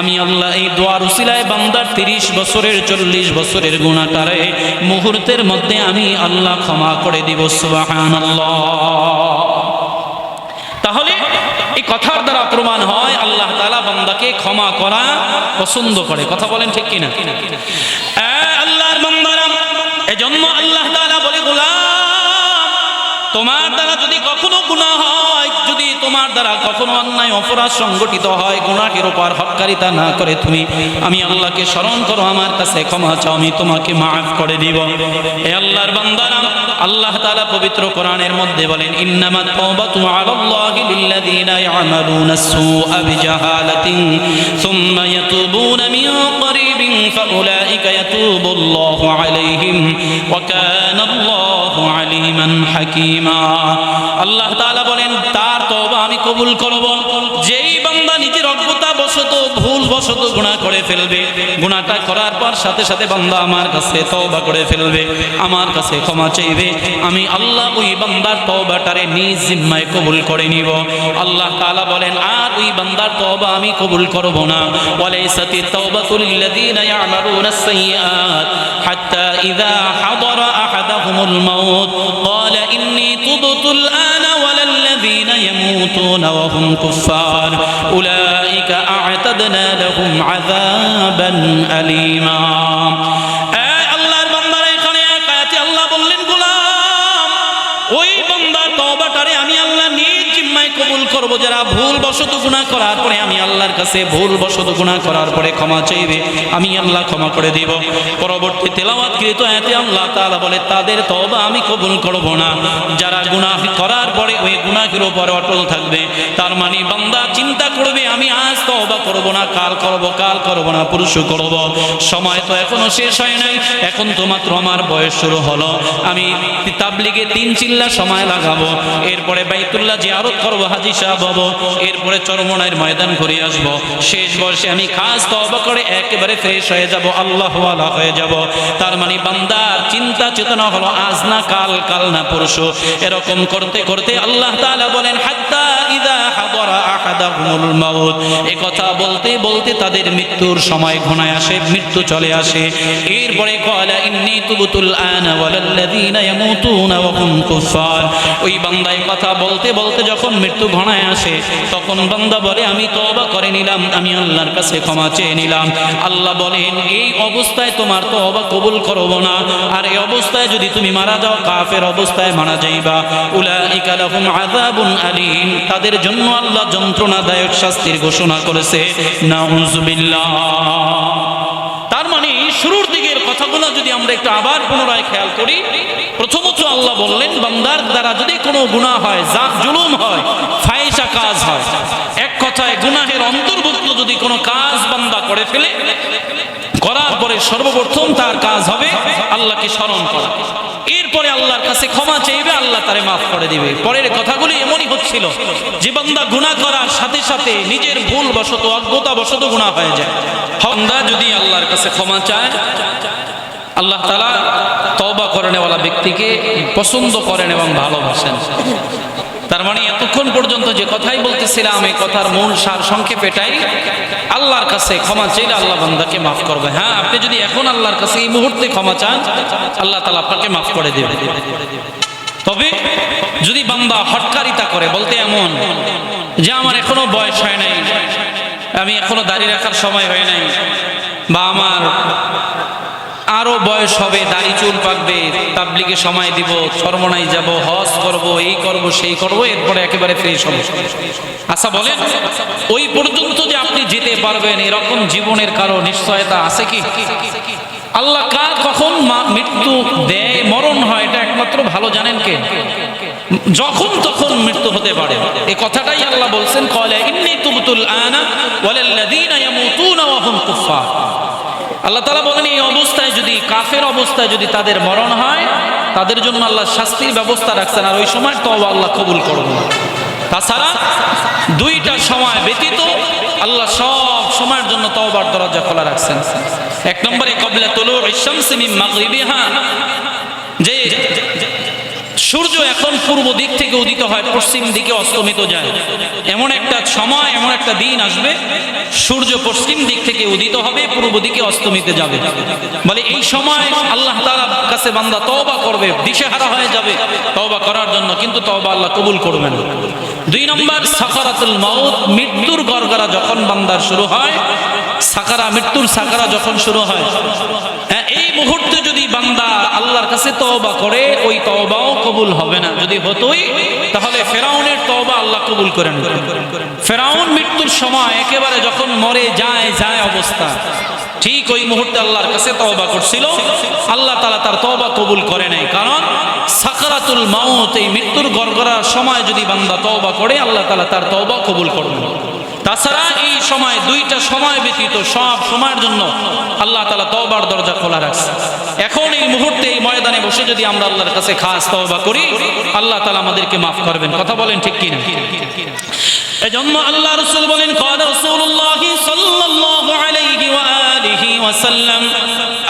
আমি আল্লাহ এই দোয়ার উসিলায় বান্দার তিরিশ বছরের, চল্লিশ বছরের গুণাটারে মুহূর্তের মধ্যে আমি আল্লাহ ক্ষমা করে দিব তাহলে এই কথার দ্বারা প্রমাণ হয়, আল্লাহ তালা বান্দাকে ক্ষমা করা পছন্দ করে। কথা বলেন ঠিক কিনা? আল্লাহর বান্দারা, এজন্য আল্লাহ তাআলা বলে, গোলাম, তোমার দ্বারা যদি কখনো গুনাহ আমার দ্বারা কখনো অন্যায় অপরাধ সংগঠিত হয় গুণাহের উপর হকারিতা না করে তুমি। আমি আল্লাহকে স্মরণ করো, আমার কাছে ক্ষমা চাও, আমি তোমাকে মাফ করে দিব। হে আল্লাহর বান্দারা আল্লাহ তাআলা পবিত্র কোরআনের মধ্যে বলেন, ইন্নামাত তাওবাতু আলাল্লাহি লিল্লাযিনা ইয়ামালুনা সুআ বিজাহালাতিন সুম্মা ইয়াতুবুনা মিন ক্বারিবিন ফাউলাইকা ইয়াতুবুল্লাহু আলাইহিম ওয়া কানাল্লাহু আলিমান হাকীমা। আল্লাহ তাআলা বলেন, তার তওবা আমি কবুল করব। যেই বান্দা নিজের অজ্ঞতা বসত ভুল বসত গুণা করে ফেলবে, গুণাটা করার পর সাথে সাথে বান্দা আমার কাছে তওবা করে ফেলবে, আমার কাছে ক্ষমা চাইবে। আমি আল্লাহ ওই বান্দার তওবাটারে নিজ জিম্মায় কবুল করে নিব। আল্লাহ তাআলা বলেন, আর ওই বান্দার তওবা আমি কবুল করব না। ওয়ালাইসাতি তাওবাতুল লাযিনা ইয়ামালুনাস সাইয়্যাত, হাত্তা ইযা হাদারা আহাদাহুমুল মাউত। ক্বালা ইন্নী তুবতুল الذين يموتون وهم كفار. أولئك أعتدنا لهم عذابا أليما. কবুল করব যারা ভুল বশত গুনাহ করার পরে আমি আল্লাহর কাছে ভুল বশত গুনাহ করার পরে ক্ষমা চাইবে, আমি আল্লাহ ক্ষমা করে দিব। পরবর্তী তেলাওয়াতকৃত আয়াতে আল্লাহ তাআলা বলে, তাদের তওবা আমি কবুল করব না। যারা গুনাহ করার পরে ওই গুনাহের উপর অটল থাকবে, তার মানে বান্দা চিন্তা করবে, আমি আজ তওবা করব না, কাল করব কাল করব না পুরুষ করব। সময় তো এখনও শেষ হয় নাই, এখন তো মাত্র আমার বয়স শুরু হলো। আমি তাবলিগে তিন চিল্লা সময় লাগাবো, এরপরে বাইতুল্লাহ জিয়ারত করব হাজি সাহেব হব এরপরে চরমনায়ের ময়দান ঘুরে আসব। শেষ বয়সে আমি খাস তবা করে একেবারে ফ্রেশ হয়ে যাব, আল্লাহ হয়ে যাব। তার মানে বান্দার চিন্তা চেতনা হলো আজ না কাল কাল না পরশু। এরকম করতে করতে আল্লাহ তাআলা বলেন, হাত্তা ইদা কথা বলতে বলতে তাদের মৃত্যুর সময় ঘনায় আসে, মৃত্যু চলে আসে। এরপরে ওই বান্দা কথা বলতে বলতে যখন মৃত্যু ঘনায় আসে, তখন বান্দা বলে, আমি তওবা করে নিলাম, আমি আল্লাহর কাছে ক্ষমা চেয়ে নিলাম। আল্লাহ বলেন, এই অবস্থায় তোমার তওবা কবুল করব না। আর এই অবস্থায় যদি তুমি মারা যাও, কাফের অবস্থায় মারা যাইবা। উলাইকা লাহুম আযাবুন আলীম। তাদের জন্য আল্লাহ যন্ত্রণাদায়ক শাস্তির ঘোষণা করেছে। তার মানে শুরুর দিকের কথাগুলো যদি আমরা একটু আবার পুনরায় খেয়াল করি, প্রথমত আল্লাহ বললেন, বান্দার দ্বারা যদি কোনো গুনাহ হয় জাত জুলুম হয় ফাইসা কাজ হয়। এক কথায় গুনাহের অন্তর্ভুক্ত যদি কোনো কাজ বান্দা করে ফেলে, করার পরে সর্বপ্রথম তার কাজ হবে আল্লাহকে স্মরণ করা। এরপরে আল্লাহর কাছে ক্ষমা চাইবে, আল্লাহ তারে মাফ করে দিবে। পরের কথাগুলি এমনই হচ্ছিল যে বান্দা গুনাহ করার সাথে সাথে নিজের ভুল বশত অজ্ঞতা বশত গুনাহ হয়ে যায়। বান্দা যদি আল্লাহর কাছে ক্ষমা চায়, আল্লাহ তালা তওবা করেনেওয়ালা ব্যক্তিকে পছন্দ করেন এবং ভালোবাসেন। তার মানে এতক্ষণ পর্যন্ত যে কথাই বলতেছিলাম, এই কথার মূল সার সংক্ষেপে এটাই, আল্লাহর কাছে ক্ষমা চাইলে আল্লাহ বান্দাকে মাফ করবে। হ্যাঁ আপনি যদি এখন আল্লাহর কাছে এই মুহূর্তে ক্ষমা চান, আল্লাহ তালা আপনাকে মাফ করে দেবে। তবে যদি বান্দা হটকারিতা করে, বলতে এমন যে আমার এখনও বয়স হয় নাই, আমি এখনও দাড়ি রাখার সময় হয় নাই, বা আমার আরও বয়স হবে, দাড়ি চুল পাকবে, তাবলিগে সময় দিব চরমনাই যাব, হজ করব, এই করব, সেই করব, এরপরে একেবারে ফ্রেশ হব আচ্ছা বলেন, ওই পর্যন্ত যে আপনি যেতে পারবেন, এরকম জীবনের কারও নিশ্চয়তা আছে কি? আল্লাহ কার কখন মৃত্যু দেয়, মরণ হয়, এটা একমাত্র ভালো জানেন কে? যখন তখন মৃত্যু হতে পারে। এই কথাটাই আল্লাহ বলছেন, কলে ইন্নী তুবতুল আনা, ওয়ালাল্লাযীনা ইয়ামুতুনা ওয়া হুম কুফফার। আল্লাহ তালা বলেন, এই অবস্থায় যদি, কাফের অবস্থায় যদি তাদের মরণ হয়, তাদের জন্য আল্লাহ শাস্তির ব্যবস্থা রাখছেন। আর ওই সময় তো আল্লাহ কবুল করব তাছাড়া দুইটা সময় ব্যতীত আল্লাহ সব সময়ের জন্য তওবার দরজা খোলা রাখছেন। এক নম্বরে কবলা তোলো ইশামসি মিন মাগরিবিহা। যে সূর্য এখন পূর্ব দিক থেকে উদিত হয়, পশ্চিম দিকে অস্তমিত যায়। এমন একটা সময়, এমন একটা দিন আসবে, সূর্য পশ্চিম দিক থেকে উদিত হবে, পূর্ব দিকে অস্তমিতে যাবে। বলে এই সময় আল্লাহ তাআলার কাছে বান্দা তওবা করবে, দিশেহারা হয়ে যাবে, তওবা করার জন্য, কিন্তু তওবা আল্লাহ কবুল করবেন না। দুই নম্বর, সাকারাতুল মাউত, মৃত্যুর গড়গড়া যখন বান্দার শুরু হয়, সাকারা, মৃত্যুর সাকারা যখন শুরু হয় মুহূর্তে যদি বান্দা আল্লাহর কাছে তওবা করে, ওই তওবাও কবুল হবে না। যদি হতোই, তাহলে ফেরাউনের তওবা আল্লাহ কবুল করেন ফেরাউন মৃত্যুর সময় একেবারে যখন মরে যায় যায় অবস্থা। ঠিক ওই মুহূর্তে আল্লাহর কাছে তওবা করছিল। আল্লাহ তাআলা তার তওবা কবুল করে নাই কারণ সাকারাতুল মাউত, এই মৃত্যুর গড়গড়ার সময় যদি বান্দা তওবা করে, আল্লাহ তাআলা তার তওবা কবুল করবেন। তাছাড়া এই সময় দুইটা সময় ব্যতীত সব সময়ের জন্য আল্লাহ তালা তওবার দরজা খোলা রাখছে এখন এই মুহূর্তে এই ময়দানে বসে যদি আমরা আল্লাহর কাছে খাস তওবা করি আল্লাহ তালা আমাদেরকে মাফ করবেন কথা বলেন ঠিক কিনা এজন্য আল্লাহ রসুল বলেন قال رسول الله صلى الله عليه وآله وسلم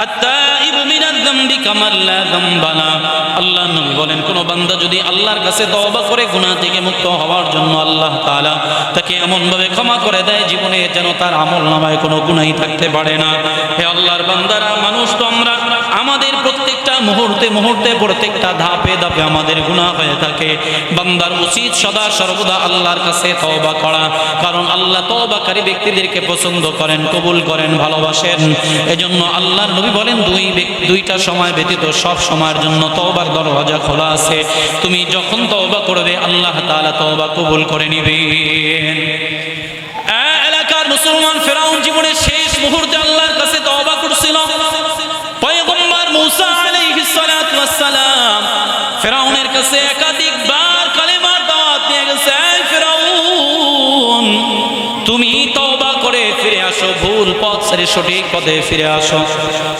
التائب من الذنب كمن لا ذنب له আল্লাহ নবী বলেন কোন বান্দা যদি আল্লাহর কাছে তওবা করে গুনাহ থেকে মুক্ত হওয়ার জন্য আল্লাহ তাআলা তাকে এমনভাবে ক্ষমা করে দেয়, জীবনে যেন তার আমল নামায় কোনো গুণাই থাকতে পারে না। হে আল্লাহর বান্দারা, মানুষ তো আমরা আমাদের প্রত্যেকটা মুহূর্তে মুহূর্তে প্রত্যেকটা ধাপে ধাপে আমাদের গুনাহ হয়ে থাকে। বান্দার উচিত সদা সর্বদা আল্লাহর কাছে তওবা করা। কারণ আল্লাহ তওবাকারী ব্যক্তিদেরকে পছন্দ করেন, কবুল করেন, ভালোবাসেন। এজন্য আল্লাহর নবী বলেন, দুই দুইটা সময় ব্যতীত সব সময়ের জন্য তওবার দরওয়াজা খোলা আছে। তুমি যখন তওবা করবে, আল্লাহ তাআলা তওবা কবুল করে নেবেন। এলাকার মুসলমান ফেরাউন জীবনের শেষ মুহূর্তে ভুল পথ ছেড়ে সঠিক পথে ফিরে আসো।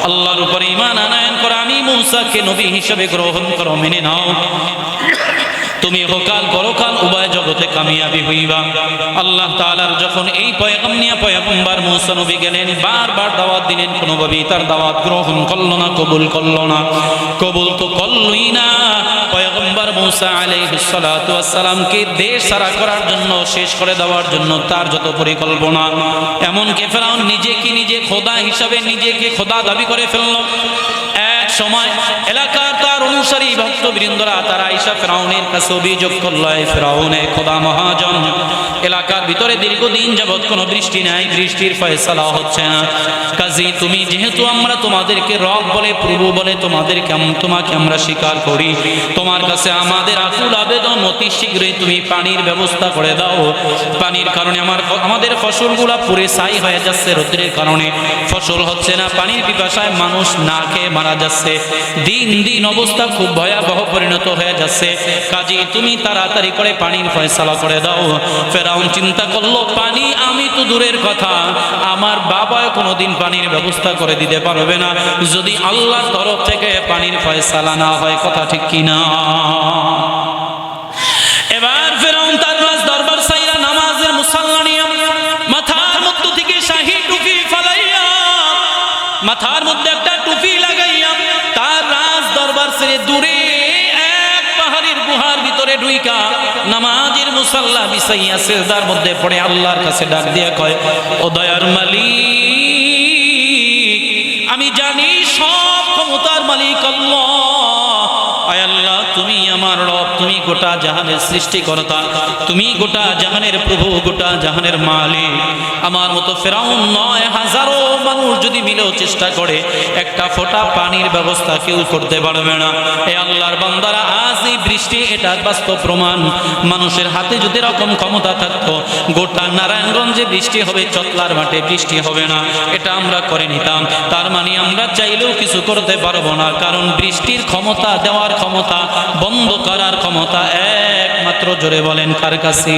আল্লাহর উপরে ঈমান আনয়ন করো। আমি মুসাকে নবী হিসেবে গ্রহণ করো, মেনে নাও। তুমি হোকাল পরকাল উভয় জগতে কামিয়াবি হইবা। আল্লাহ তাআলার যখন এই পয়গম নিয়ে পয়গম্বর মুসা নবী গেলেন, বারবার দাওয়াত দিলেন, কোনোভাবেই তার দাওয়াত গ্রহণ করল না, কবুল করল না। কবুল তো করলই না। পয়গম্বর মৌসা আলাইহিস সালাতু দেশ সারা করার জন্য, শেষ করে দেওয়ার জন্য তার যত পরিকল্পনা। এমনকি ফেরাউন নিজেকে নিজে খোদা হিসাবে নিজেকে খোদা দাবি করে ফেলল। এক সময় এলাকার অনুসারী ভক্তবৃন্দরা, তারা ঈশা ফেরাউনের কাছে অভিযোগ করল ফেরাউনে, খোদা মহাজন, এলাকার ভিতরে দীর্ঘদিন যাবৎ কোনো বৃষ্টি নাই বৃষ্টির ফয়সালা হচ্ছে না। কাজী, তুমি যেহেতু আমরা তোমাদেরকে রব বলে, প্রভু বলে, তোমাদেরকে আম- তোমাকে আমরা স্বীকার করি। তোমার কাছে আমাদের আকুল আবেদন অতি শীঘ্রই তুমি পানির ব্যবস্থা করে দাও। পানির কারণে আমার আমাদের ফসলগুলা পুরে ছাই হয়ে যাচ্ছে রোদ্রের কারণে। ফসল হচ্ছে না, পানির পিপাসায় মানুষ না খেয়ে মারা যাচ্ছে। দিন দিন অবস্থা খুব ভয়াবহ পরিণত হয়ে যাচ্ছে। কাজী, তুমি তাড়াতাড়ি করে পানির ফয়সালা করে দাও। ফেরাউন চিন্তা করল, পানি আমি তো দূরের কথা। আমার বাবা কোনোদিন পানির ব্যবস্থা করে দিতে পারবে না। যদি আল্লাহর তরফ থেকে পানির ফয়সালা না হয়, কথা ঠিক কিনা মাথার মধ্য একটা টুপি লাগাইয়া দরবার ছেড়ে দূরে এক পাহাড়ের গুহার ভিতরে ঢুইকা নামাজের মুসাল্লা বিছাইয়া সেজদার মধ্যে পড়ে আল্লাহর কাছে ডাক দিয়ে কয়, ও দয়ার মালিক, আমি জানি সব ক্ষমতার মালিক আল্লাহ। তুমি আমার রব, তুমি গোটা জাহানের সৃষ্টিকর্তা, তুমি গোটা জাহানের প্রভু, গোটা জাহানের মালিক। আমার মতো ফেরাউন নয় হাজারো মানুষ যদি মিলেও চেষ্টা করে, একটা ফোঁটা পানির ব্যবস্থা কেউ করতে পারবে না। এ আল্লাহর বান্দারা আজ এই বৃষ্টি, এটা বাস্তব প্রমাণ। মানুষের হাতে যদি এরকম ক্ষমতা থাকতো, গোটা নারায়ণগঞ্জে বৃষ্টি হবে, চতলার মাঠে বৃষ্টি হবে না। এটা আমরা করে নিতাম। তার মানে আমরা চাইলেও কিছু করতে পারব না, কারণ বৃষ্টির ক্ষমতা, দেওয়ার ক্ষমতা, বন্ধ করার ক্ষমতা একমাত্র জোরে বলেন কার কাছে?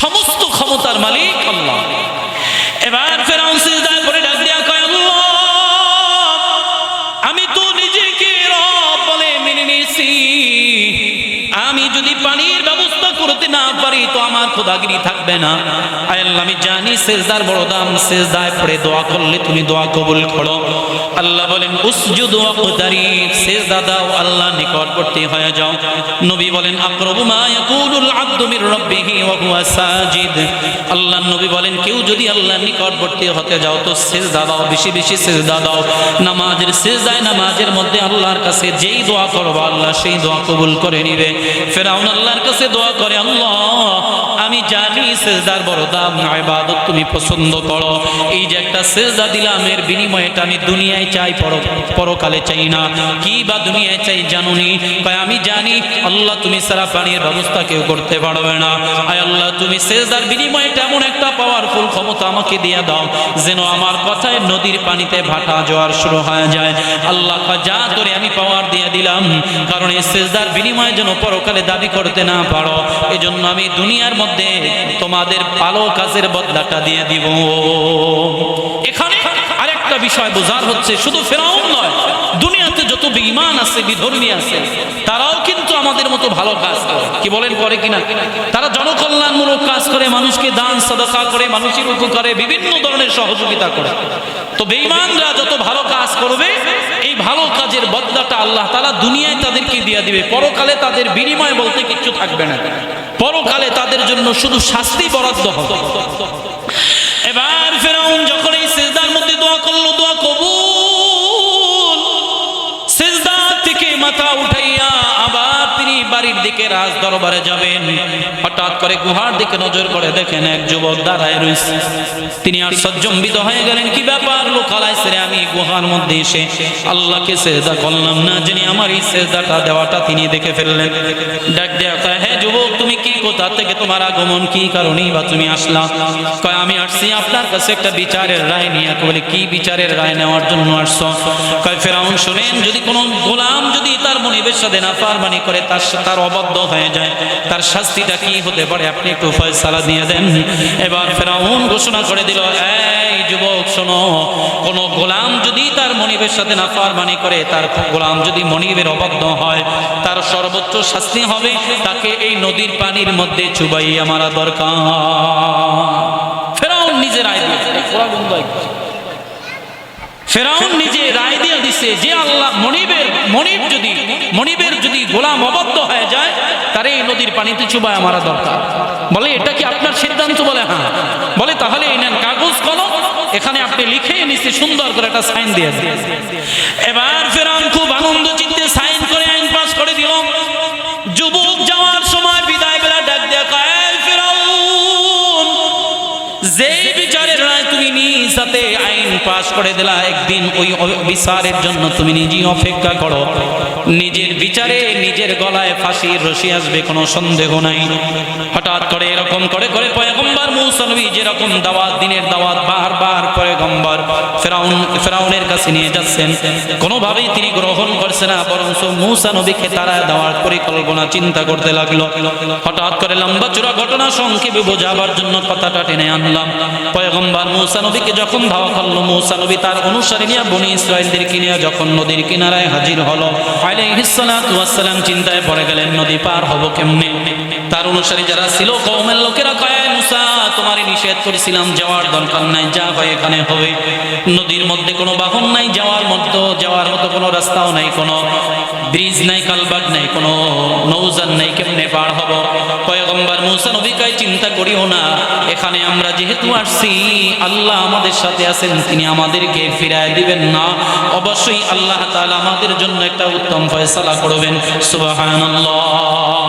সমস্ত ক্ষমতার মালিক আল্লাহ। পানির ব্যবস্থা করতে না পারি পারি তো আমার খোদাগিরি থাকবে না। আল্লাহ, আমি জানি সেজদার বড় দাম, সেজদায় পড়ে দোয়া করলে তুমি দোয়া কবুল করো। আল্লাহ বলেন, উসজুদ ওয়াকতারিব সেজদা দাও আল্লাহ নিকটবর্তী হয়ে যাও। নবী বলেন, আকরাবু মা ইয়াকুলুল আবদু মির রাব্বিহি ওয়া হুয়া সাজিদ আল্লাহ নবী বলেন, কেউ যদি আল্লাহর নিকটবর্তী হতে যাও, তো সেজদা দাও, বেশি বেশি সেজদা দাও। নামাজের সেজদায় নামাজের মধ্যে আল্লাহর কাছে যেই দোয়া করব, আল্লাহ সেই দোয়া কবুল করে নিবে। ফেরাউন আল্লাহর কাছে দোয়া করে, আল্লাহ আমি জানি সেজদার বড় দাম ইবাদত তুমি পছন্দ করো। এই যে একটা সেজদা দিলাম এর বিনিময়েটা আমি দুনিয়ায় চাই পর পরকালে চাই না। কি বা দুনিয়ায় চাই জানুনি ভাই আমি জানি আল্লাহ তুমি সারা পানির ব্যবস্থা কেউ করতে পারবে না। আয় আল্লাহ তুমি সেজদার বিনিময়ে এমন একটা পাওয়ারফুল ক্ষমতা আমাকে দিয়ে দাও যেন আমার কথায় নদীর পানিতে ভাটা জোয়ার শুরু হয়ে যায়। আল্লাহ কয়, যা তোরে আমি পাওয়ার দিয়ে দিলাম কারণ এই সেজদার বিনিময়ে যেন পরকালে দাবি করতে না পারো এজন্য আমি দুনিয়ার মধ্যে তোমাদের ভালো কাজের বদলাটা দিয়ে দিব। এখানে আরেকটা বিষয় বোঝার হচ্ছে, শুধু ফেরাউন নয় বেঈমান আছে, বিধর্মী আছে, তারাও কিন্তু আমাদের মতো ভালো কাজ করে। কি বলেন, করে কিনা? তারা জনকল্যাণমূলক কাজ করে, মানুষকে দান, সদকা করে, মানুষের উপকারে বিভিন্ন ধরনের সহযোগিতা করে। তো বেঈমানরা যত ভালো কাজ করবে, এই ভালো কাজের বদলাটা আল্লাহ তালা দুনিয়ায় তাদেরকে দিয়ে দিবে। পরকালে তাদের বিনিময় বলতে কিচ্ছু থাকবে না। পরকালে তাদের জন্য শুধু শাস্তি বরাদ্দ হবে। এবার ফেরাউন যখন এই সেজদার মধ্যে দোয়া করল, দোয়া থেকে বাড়ির দিকে রাজ দরবারে যাবেন। হঠাৎ করে গুহার দিকে নজর করে দেখেন এক যুবক দাঁড়ায় রয়েছে। তিনি আর সজ্জম্বিত হয়ে গেলেন, কি ব্যাপার লোকালাইছে রে আমি গুহার মধ্যে এসে আল্লাহকে সেজদা করলাম না যিনি আমার এই সেজদাটা দেওয়াটা তিনি দেখে ফেললেন। ডাক দেয়া হ্যাঁ যুবক, তুমি কি কোথা থেকে তোমার আগমন কি কারণেই বা তুমি আসলা? কয়, আমি আসছি আপনার কাছে একটা বিচারের রায় নিয়ে। বলে, কি বিচারের রায় নেওয়ার জন্য আসছো? কয়, ফেরাউন, শুনেন, যদি কোনো গোলাম যদি তার মনিবের সাথে না ফারমানি করে, তার সা- তার অবদ্ধ হয়ে যায়। তার শাস্তিটা কি হতে পারে? আপনি একটু ফয়সালা দিয়ে দেন। এবার ফেরাউন ঘোষণা করে দিল, এই যুবক, শোনো, কোন গোলাম যদি তার মনিবের সাথে না ফারমানি করে, তার গোলাম যদি মনিবের অবদ্ধ হয়, তার সর্বোচ্চ শাস্তি হবে তাকে এই নদীর পানির মধ্যে চুবাইয়া মারা দরকার। ফেরাউন নিজের আয় দিয়েছে ফেরাউন নিজে রায় দিয়ে দিছে যে আল্লাহ মনিবের, মনিব যদি, মনিবের যদি গোলাম অবদ্ধ হয়ে যায়, তার এই নদীর পানিতে চুবায় মারা দরকার। বলে, এটা কি আপনার সিদ্ধান্ত? বলে হ্যাঁ। বলে, তাহলে এই নেন কাগজ, কলম, এখানে আপনি লিখে নিচ্ছে সুন্দর করে একটা সাইন দিয়ে এবার ফেরাউন খুব আনন্দ চিত্তে পাশ করে দিলা একদিন ওই বিচারের জন্য তুমি নিজেই অপেক্ষা করো। নিজের বিচারে নিজের গলায় ফাঁসির রশি আসবে, কোনো সন্দেহ নাই। হঠাৎ করে এরকম করে করে পয়গম্বর মৌসলবি যেরকম দাওয়াত, দিনের দাওয়াত বারবার পয়গম্বর ফেরাউন, ফেরাউনের কাছে নিয়ে যাচ্ছেন। কোনোভাবেই তিনি গ্রহণ করছে না বরং মৌসা নবীকে তারা দেওয়ার পরিকল্পনা চিন্তা করতে লাগল। হঠাৎ করে লম্বা চূড়া ঘটনা সংক্ষেপে বোঝাবার জন্য কথাটা টেনে আনলাম। পয়গম্বর মৌসা নবীকে যখন ধাওয়া করল, মৌসা নবী তার অনুসারী নিয়ে বনি ইসরায়েলদেরকে নিয়ে যখন নদীর কিনারায় হাজির হলো আলাইহিস সালাতু ওয়াস সালাম চিন্তায় পড়ে গেলেন নদী পার হব কেমনে? তার অনুসারী যারা ছিল, কওমের লোকেরা কয়, মুসা, তোমারই নিষেধ করেছিলাম, যাওয়ার দরকার নাই, যা হয় এখানে হবে। নদীর মধ্যে কোনো বাহন নাই, যাওয়ার মধ্যে, যাওয়ার মতো কোনো রাস্তাও নাই, কোনো ব্রিজ নাই কালবাগ নাই, কোনো নৌজান নাই, কেমনে পার হব? পয়গম্বর মুসা নবী কয় চিন্তা করিও না, এখানে আমরা যেহেতু আসছি, আল্লাহ আমাদের সাথে আছেন, তিনি আমাদেরকে ফিরায় দিবেন না। অবশ্যই আল্লাহ তাআলা আমাদের জন্য একটা উত্তম ফয়সালা করবেন। সুবহানাল্লাহ।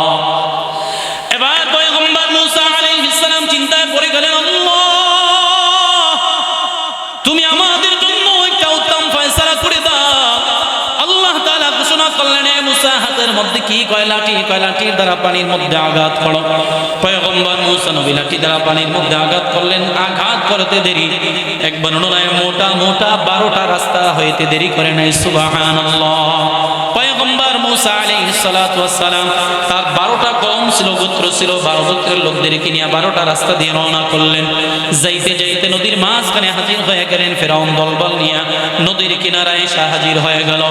করলেন মুসা বারোটা কম ছিল ছিল নিয়ে বারোটা রাস্তা দিয়ে রওনা করলেন। যাইতে যাইতে যাইতে নদীর মাঝখানে হাজির হয়ে গেলেন ফেরাউন দলবল নিয়ে। নদীর কিনারায় এসে হাজির হয়ে গেল।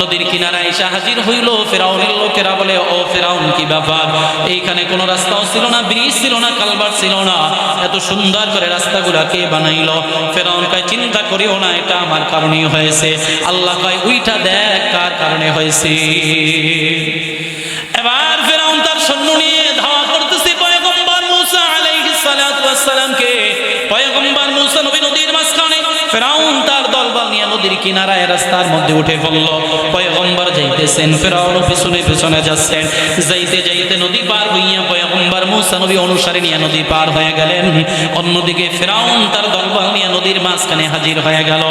নদীর কিনারায় এসে হাজির হইল। ফেরাউনের লোকেরা বলে, ও ফেরাউন, কি ব্যাপার? এইখানে কোনো রাস্তাও ছিল না, ব্রিজ ছিল না কালবার ছিল না। এত সুন্দর করে রাস্তাগুলা কে বানাইলো? ফেরাউন কয়, চিন্তা করিও না, এটা আমার কারণেই হয়েছে। আল্লাহ কয়, উইটা দেখ, কার কারণে হয়েছে? কিনারায় রাস্তার মধ্যে উঠে পড়ল পয়গম্বর যাইতেছেন, ফেরাউন পিছনে পিছনে যাচ্ছেন। যাইতে যাইতে নদী পার হইয়া পয়গম্বর মুসা নবী অনুসারী নিয়ে নদী পার হয়ে গেলেন। অন্যদিকে ফেরাউন তার দলবল নিয়ে নদীর মাঝখানে হাজির হয়ে গেল।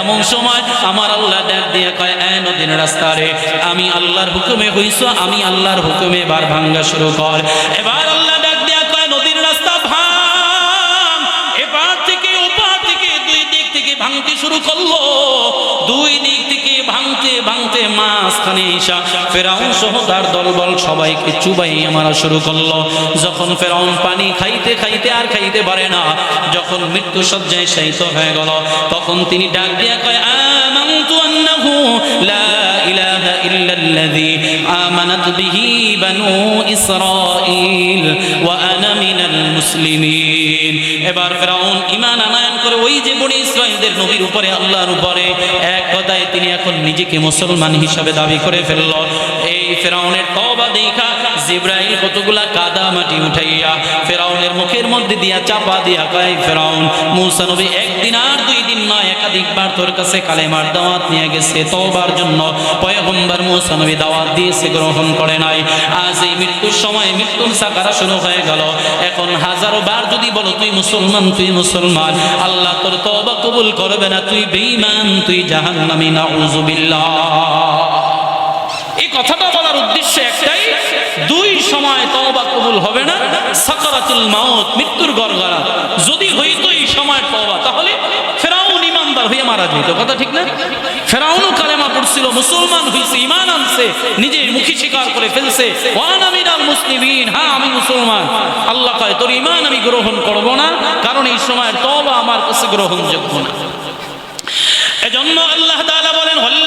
এমন সময় আমার আল্লাহ ডাক দিয়ে কয়, এ নদীর রাস্তা রে, আমি আল্লাহর হুকুমে হইছ, আমি আল্লাহর হুকুমে এবার ভাঙ্গা শুরু কর। এবার আল্লাহ ডাক দিয়া কয়, নদীর রাস্তা ভাঙ। এপার থেকে ওপার থেকে দুই দিক থেকে ভাঙতে শুরু করল দুই দিক থেকে ভাঙতে ভাঙতে ঈশা ফেরাউন সহ তার দলবল সবাইকে চুবাই শুরু করল, যখন ফেরাউন পানি খাইতে খাইতে আর খাইতে পারে না, যখন মৃত্যু সজ্জায় হয়ে গেল, তখন তিনি ডাক দিয়া কয় আন্নাহু লা ইলাহা ইল্লাল্লাযী আমানাত বিহি বানু ইসরাঈল ওয়া আনা মিনাল মুসলিমিন। এবার ফেরাউন ঈমান করে ওই যে বনি ইসরায়েলদের নবীর উপরে, আল্লাহর উপরে, এক কথায় তিনি এখন নিজেকে মুসলমান হিসাবে দাবি করে ফেলল। ফেরাউনের তওবা দেখা, জিব্রাইল কতগুলা কাদা মাটি উঠাইয়া ফেরাউনের মুখের মধ্যে দিয়া চাপা দিয়া কয়, ফেরাউন, মুসা নবী একদিন আর দুই দিন নয় একাধিকবার তোর কাছে কালেমার দাওয়াত নিয়ে গেছে, তওবার জন্য পয়গম্বর মুসা নবী দাওয়াত দিয়েছে, গ্রহণ করে নাই। আজ এই মৃত্যুর সময় মৃত্যুর সাকারা শুরু হয়ে গেল। এখন হাজারো বার যদি বলো, তুই মুসলমান তুই মুসলমান, আল্লাহ তোর তওবা কবুল করবে না, তুই বেঈমান, তুই জাহান্নামী নাউজুবিল্লাহ এই কথাটা উদ্দেশ্য একটাই, দুই সময় তওবা কবুল হবে না, সাকারাতুল মাউত, মৃত্যুর গড়গড়া যদি হইতো এই সময় তওবা, তাহলে ফেরাউন ইমানদার হয়ে মারা যেত, কথা ঠিক না? ফেরাউনও কালেমা পড়ছিল, মুসলমান হইছে, ইমান আনছে, নিজের মুখী স্বীকার করে ফেলছে, ওয়ান আমিনাল মুসলিমিন হ্যাঁ আমি মুসলমান। আল্লাহ কয়, তোর ইমান আমি গ্রহণ করব না, কারণ এই সময় তওবা আমার কাছে গ্রহণযোগ্য না। এজন্য আল্লাহ তাআলা বলেন ফাআলু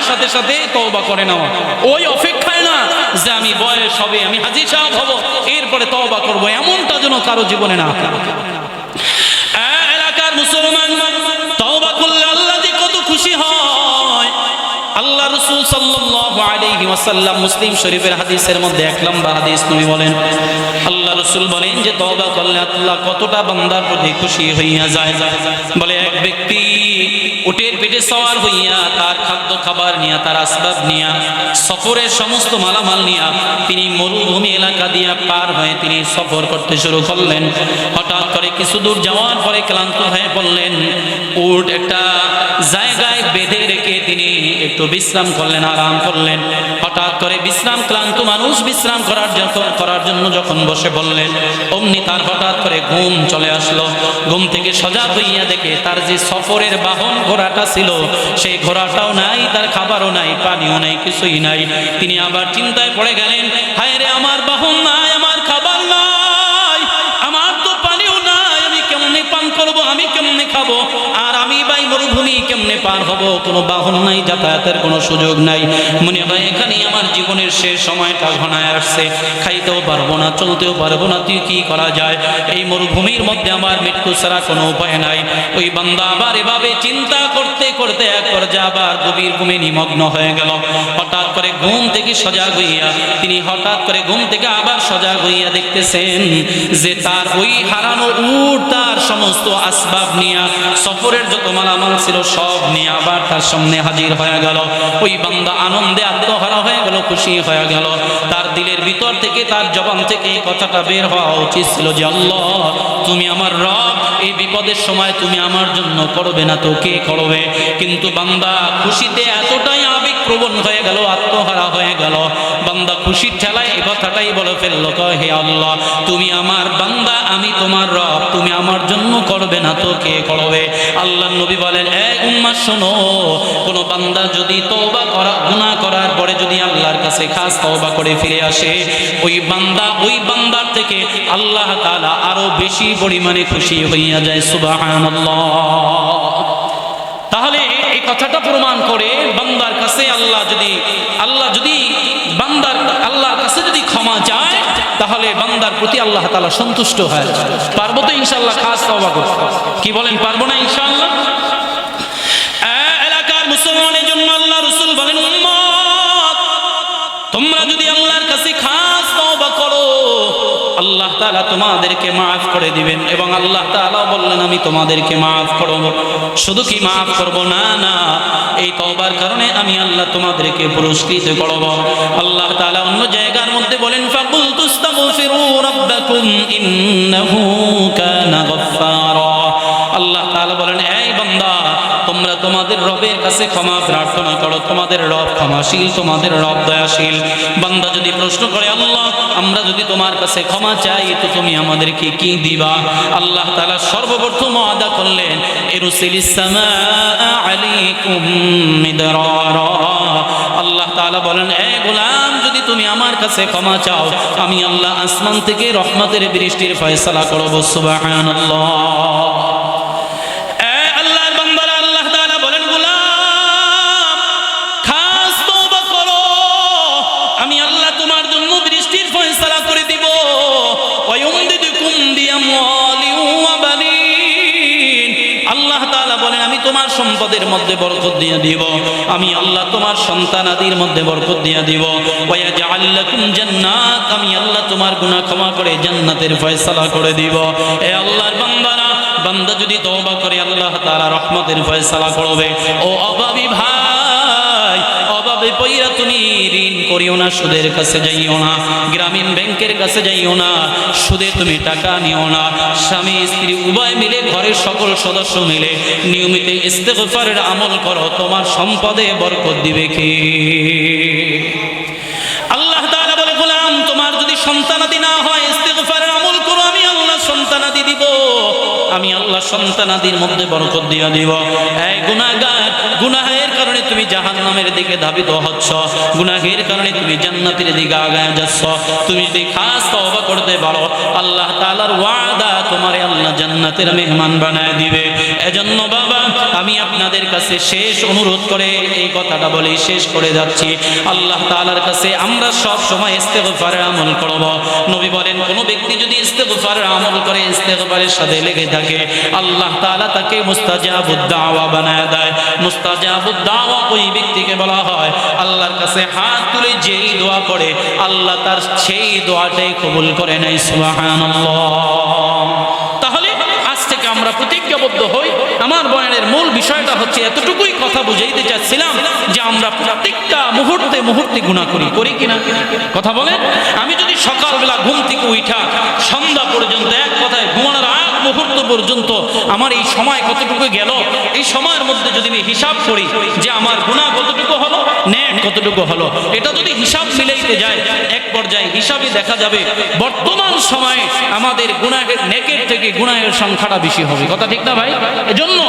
সাথে সাথে তওবা করে নেওয়া ওই অপেক্ষায় না যে আমি বয়স হবে, আমি হাজি সাহেব হব, এরপরে তওবা করব, এমনটা যেন কারও জীবনে না রসুল সাল্লাল্লাহু আলাইহি ওয়াসাল্লাম মুসলিম শরীফের হাদিসের মধ্যে এক লম্বা হাদিস নবী বলেন, আল্লাহ রসুল বলেন যে, তওবা করলে আল্লাহ কতটা বান্দার প্রতি খুশি হইয়া যায়। বলে এক ব্যক্তি উটের পেটে সওয়ার হইয়া তার খাদ্য খাবার নিয়া, তার আসবাব নিয়া, সফরের সমস্ত মালামাল নিয়া, তিনি মরুভূমি এলাকা দিয়া পার হয়ে তিনি সফর করতে শুরু করলেন। হঠাৎ করে কিছু দূর যাওয়ার পরে ক্লান্ত হয়ে পড়লেন। উট একটা জায়গায় বেঁধে রেখে তিনি একটু বিশ্রাম করলেন, আরাম করলেন। হঠাৎ করে বিশ্রাম ক্লান্ত মানুষ বিশ্রাম করার করার জন্য যখন বসে বললেন, অমনি তার হঠাৎ করে ঘুম চলে আসলো। ঘুম থেকে সজাগ হইয়া দেখে তার যে সফরের বাহন ঘোড়াটা ছিল, সেই ঘোড়াটাও নাই, তার খাবারও নাই, পানিও নাই, কিছুই নাই। তিনি আবার চিন্তায় পড়ে গেলেন, হায় রে, আমার বাহন নাই, আমার বাই মরুভূমি কেমনে পার হব? কোনো বাহন নাই, যাতায়াতের কোনো সুযোগ নাই। মনে হয় এখানেই আমার জীবনের শেষ সময়টা ঘনায় আসছে। খাইতেও পারব না, চলতেও পারব না তুই কি করা যায়? এই মরুভূমির মধ্যে আমার মৃত্যু ছাড়া কোনো উপায় নাই। ওই বান্দা আবার এভাবে চিন্তা করতে করতে এক পর্যায়ে আবার গভীর ঘুমে নিমগ্ন হয়ে গেল। হঠাৎ করে ঘুম থেকে সজাগ হইয়া তিনি হঠাৎ করে ঘুম থেকে আবার সজাগ হইয়া দেখতেছেন যে তার ওই হারানো তার আল্লাহর সমস্ত আসবাব নিয়া, সফরের যত মালামাল ছিল সব নিয়ে আবার তার সামনে হাজির হয়ে গেল। ওই বান্দা আনন্দে আত্মহারা হয়ে গেল, খুশি হয়ে গেল। তার দিলের ভিতর থেকে, তার জবান থেকে এই কথাটা বের হওয়া উচিত ছিল যে, আল্লাহ, তুমি আমার রব, এই বিপদের সময় তুমি আমার জন্য করবে না তো কে করবে? কিন্তু বান্দা খুশিতে এতটাই আবেগ প্রবণ হয়ে গেল, আত্মহারা হয়ে গেল। বান্দা খুশির ঠেলায় এই কথাটাই বলে ফেলল হে আল্লাহ, তুমি আমার বান্দা, আমি তোমার রব, তুমি আমার জন্য করবে না তো কে করবে? আল্লাহ নবী বলেন, এ উম্মা শোনো, কোন বান্দা যদি তওবা করা, গুনাহ করার পরে যদি আল্লাহর কাছে খাস তওবা করে ফিরে আসে, ওই বান্দা, ওই বান্দার থেকে আল্লাহ তাআলা আরও বেশি পরিমাণে খুশি হইয়া যায়, সুবহানাল্লাহ। তাহলে এই কথাটা প্রমাণ করে বান্দার কাছে আল্লাহ যদি বান্দার আল্লাহর কাছে যদি ক্ষমা চায় তাহলে বান্দার প্রতি আল্লাহ তালা সন্তুষ্ট হয়। পারব তো ইনশাআল্লাহ খাস করতে। কি বলেন, পারব না ইনশাআল্লাহ? এ এলাকার মুসলমানের জন্য আল্লাহ রসুল বলেন তোমরা যদি আল্লাহর কাছে খাস তওবা করো, আল্লাহ তাআলা তোমাদেরকে মাফ করে দিবেন এবং আল্লাহ তাআলা বললেন, আমি তোমাদেরকে মাফ করব। শুধু কি মাফ করব? না না। এই তওবার কারণে আমি আল্লাহ তোমাদেরকে পুরস্কৃত করব। আল্লাহ তাআলা অন্য জায়গার মধ্যে বলেন তুস্তাগফিরু রাব্বাকুম ইন্নাহু কানা তোমাদের রবের কাছে ক্ষমা, প্রার্থনা করো। তোমাদের রব ক্ষমাশীল, তোমাদের রব দয়াশীল। বান্দা যদি প্রশ্ন করে, আল্লাহ, আমরা যদি তোমার কাছে ক্ষমা চাই, তো তুমি আমাদেরকে কি দিবা? আল্লাহ তাআলা সর্বপ্রথম আদা করলেন ইরসিলিস সামাআ আলাইকুম মিদরারা। আল্লাহ তাআলা বলেন, এ গোলাম, যদি তুমি আমার কাছে ক্ষমা চাও, আমি আল্লাহ আসমান থেকে রহমতের বৃষ্টির ফয়সালা করব, সুবহানাল্লাহ। সম্পদের মধ্যে বরকত দিয়ে দিব। আমি আল্লাহ তোমার সন্তানাদির মধ্যে বরকত দিয়ে দিব। ওয়া জাআলাকুম জান্নাত, আমি আল্লাহ তোমার গুনাহ ক্ষমা করে জান্নাতের ফয়সালা করে দিব। এ আল্লাহর বান্দারা, বান্দা যদি তওবা করে, আল্লাহ তাআলা রহমতের ফয়সালা করবে। ও অভাবী ভাই পইরা তুমি ঋণ করিও না, সুদের কাছে যাইও না, গ্রামীণ ব্যাংকের কাছে যাইও না, সুদে তুমি টাকা নিও না। স্বামী, স্ত্রী উভয় মিলে, ঘরের সকল সদস্য মিলে নিয়মিত আমল করো, তোমার সম্পদে বরকত দিবে কি? আল্লাহ বলে তোমার যদি সন্তানাদি না হয় আমল করো, আমি আল্লাহ সন্তানাদি দিব। আমি আল্লাহ সন্তানাদির মধ্যে বরকত দিব। তুমি জাহান্নামের দিকে ধাবিত হচ্ছ। গুনাহের কারণে তুমি জান্নাতের দিকে আগায় যাচ্ছ। তুমি যদি খাস তওবা করতে পারো, আল্লাহ তাআলার ওয়াদা তোমারে আল্লাহ জান্নাতের মেহমান বানায় দিবে। এজন্য বাবা, আমি আপনাদের কাছে শেষ অনুরোধ করে এই কথাটা বলেই শেষ করে যাচ্ছি। আল্লাহ তাআলার কাছে আমরা সব সময় ইস্তেগফারের আমল করব। নবী বলেন, কোন ব্যক্তি যদি ইস্তেগফারের আমল করে ইস্তেগফারের সাথে লেগে থাকে, আল্লাহ তাআলা তাকে মুস্তাজাবুদ দাওয়া বানায় দেয়। মুস্তাজাবুদ দাওয়া ওই ব্যক্তিকে বলা হয়, আল্লাহর কাছে হাত তুলে যেই দোয়া করে, আল্লাহ তার সেই দোয়াটাই কবুল করে নেয়, সুবহানাল্লাহ। তাহলে আজ থেকে আমরা প্রতিজ্ঞাবদ্ধ হই। আমার বয়ানের মূল বিষয়টা হচ্ছে, এতটুকুই কথা বুঝাইতে চাচ্ছিলাম যে আমরা প্রত্যেকটা মুহূর্তে মুহূর্তে গুণা করি করি কিনা। কথা বলেন? আমি যদি সকালবেলা ঘুম থেকে উঠা, সন্ধ্যা পর্যন্ত এক কথায় ঘুমানোর আগ মুহূর্ত পর্যন্ত আমার এই সময় কতটুকু গেল, এই সময়ের মধ্যে যদি আমি হিসাব করি যে আমার গুণা কতটুকু হলো নেট কতটুকু হলো, এটা যদি হিসাব মিলাইতে যায়, এক পর্যায়ে হিসাবে দেখা যাবে বর্তমান সময়ে আমাদের গুণাহের নেকের থেকে গুণাহের সংখ্যাটা বেশি হবে। কথা ঠিক না ভাই? এজন্য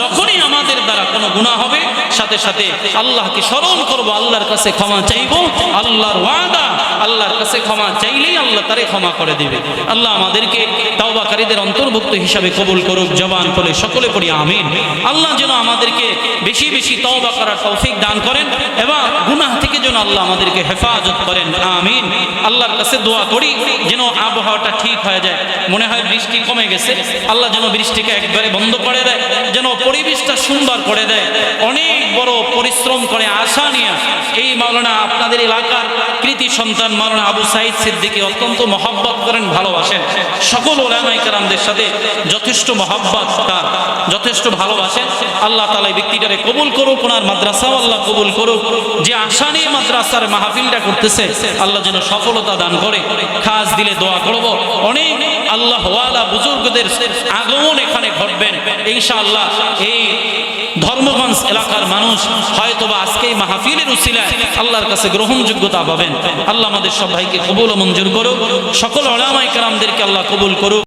যখনই আমাদের দ্বারা কোনো গুণা হবে, সাথে সাথে আল্লাহকে স্মরণ করব, আল্লাহর কাছে ক্ষমা চাইব, আল্লাহর ওয়াদা, আল্লাহর কাছে ক্ষমা চাইলেই আল্লাহ তারে ক্ষমা করে দেবে। আল্লাহ আমাদেরকে তাওবাকারীদের অন্তর্ভুক্ত হিসাবে কবুল করুক, জবান করে সকলে পড়ি, আমিন। আল্লাহ যেন আমাদেরকে বেশি বেশি তওবা করার তৌফিক দান করেন এবং গুনাহ থেকে যেন আল্লাহ আমাদেরকে হেফাজত করেন, আমিন। আল্লাহর কাছে দোয়া করি যেন আবহাওয়াটা ঠিক হয়ে যায়। মনে হয় বৃষ্টি কমে গেছে। আল্লাহ যেন বৃষ্টিকে একবারে বন্ধ করে দেয়, যেন পরিবেশটা সুন্দর করে দেয়। অনেক বড় পরিশ্রম করে আশা নিয়ে এই মাওলানা আপনাদের এলাকার কৃতি সন্তান মাওলানা আবু সাইদ সিদ্দিকী অত্যন্ত মহব্বত করেন, ভালোবাসেন। সকল ওলামাই কারামদের সাথে যথেষ্ট মহাব্বত তার, যথেষ্ট ভালোবাসেন। আল্লাহ তালা এই ব্যক্তিটারে কবুল করুক, ওনার মাদ্রাসাও আল্লাহ কবুল করুক। যে আশা নিয়ে মাদ্রাসার মাহফিলটা করতেছে, আল্লাহ যেন সফলতা দান করে। খাস দিলে দোয়া করব। অনেক আল্লাহ ওয়ালা বুজুর্গদের আগমন এখানে ঘটবেন। ইনশাআল্লাহ এই ধর্মগঞ্জ এলাকার মানুষ হয়তোবা আজকে এই মাহফিলের আল্লাহর কাছে গ্রহণযোগ্যতা পাবেন। আল্লাহ আমাদের সবাইকে কবুল মঞ্জুর করুক। সকল ওলামাই কালামদেরকে আল্লাহ কবুল করুক।